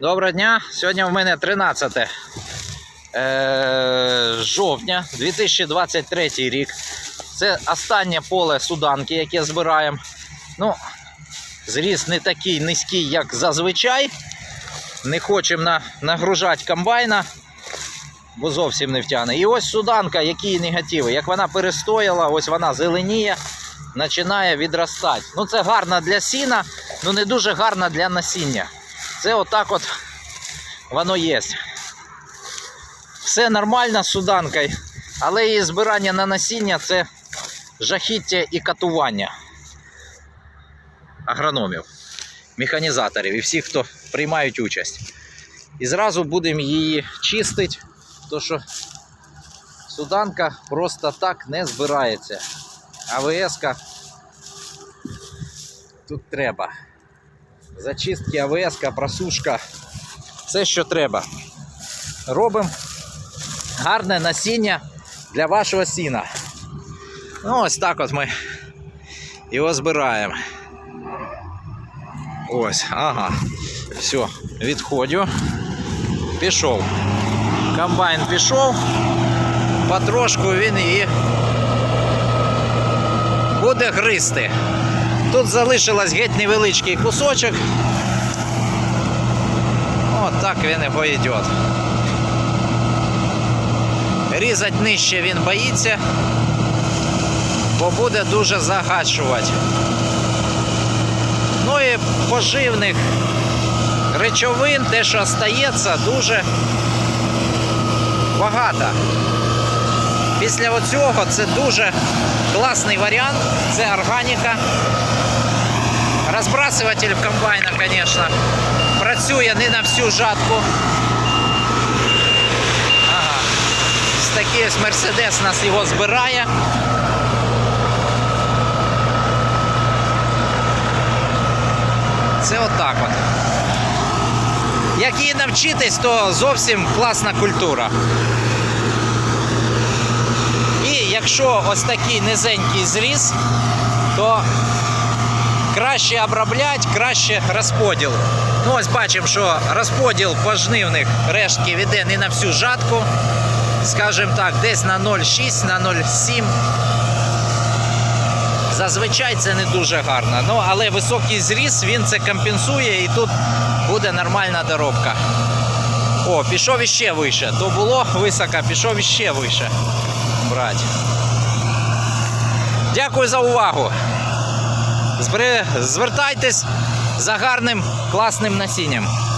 Доброго дня! Сьогодні в мене 13 е, жовтня 2023 рік. Це останнє поле суданки, яке збираємо. Ну, зріст не такий низький, як зазвичай. Не хочемо на, нагружати комбайна, бо зовсім не втягне. І ось суданка, які негативи. Як вона перестояла, ось вона зеленіє, починає відростати. Ну, це гарно для сіна, але не дуже гарно для насіння. Це отак от воно є. Все нормально з суданкою, але її збирання на насіння це жахіття і катування агрономів, механізаторів і всіх, хто приймають участь. І зразу будемо її чистити, тому що суданка просто так не збирається. АВС-ка тут треба. Зачистки АВС, просушка. Все, що треба. Робимо гарне насіння для вашого сіна. Ну, ось так от ми його збираємо. Ось, ага. Все, відходю. Пішов. Комбайн пішов. Потрошку він її буде гризти. Тут залишилось геть невеличкий кусочок. От так він і пойде. Різати нижче він боїться, бо буде дуже загачувати. Ну і поживних речовин, те, що стається, дуже багато. Після оцього це дуже класний варіант, це органіка. Розбрасуватель комбайна, звісно, працює не на всю жатку. Ага. Такий ось Мерседес нас його збирає. Це отак от. Як її навчитись, то зовсім класна культура. І якщо ось такий низенький зріз, то краще обробляти, краще розподіл. Ну, ось бачимо, що розподіл пожнивних рештків іде не на всю жатку, скажімо так, десь на 0,6, на 0,7. Зазвичай це не дуже гарно. Ну, але високий зріз він це компенсує і тут буде нормальна доробка. О, пішов іще вище. То було високо, пішов іще вище. Брать. Дякую за увагу. Звертайтесь за гарним класним насінням.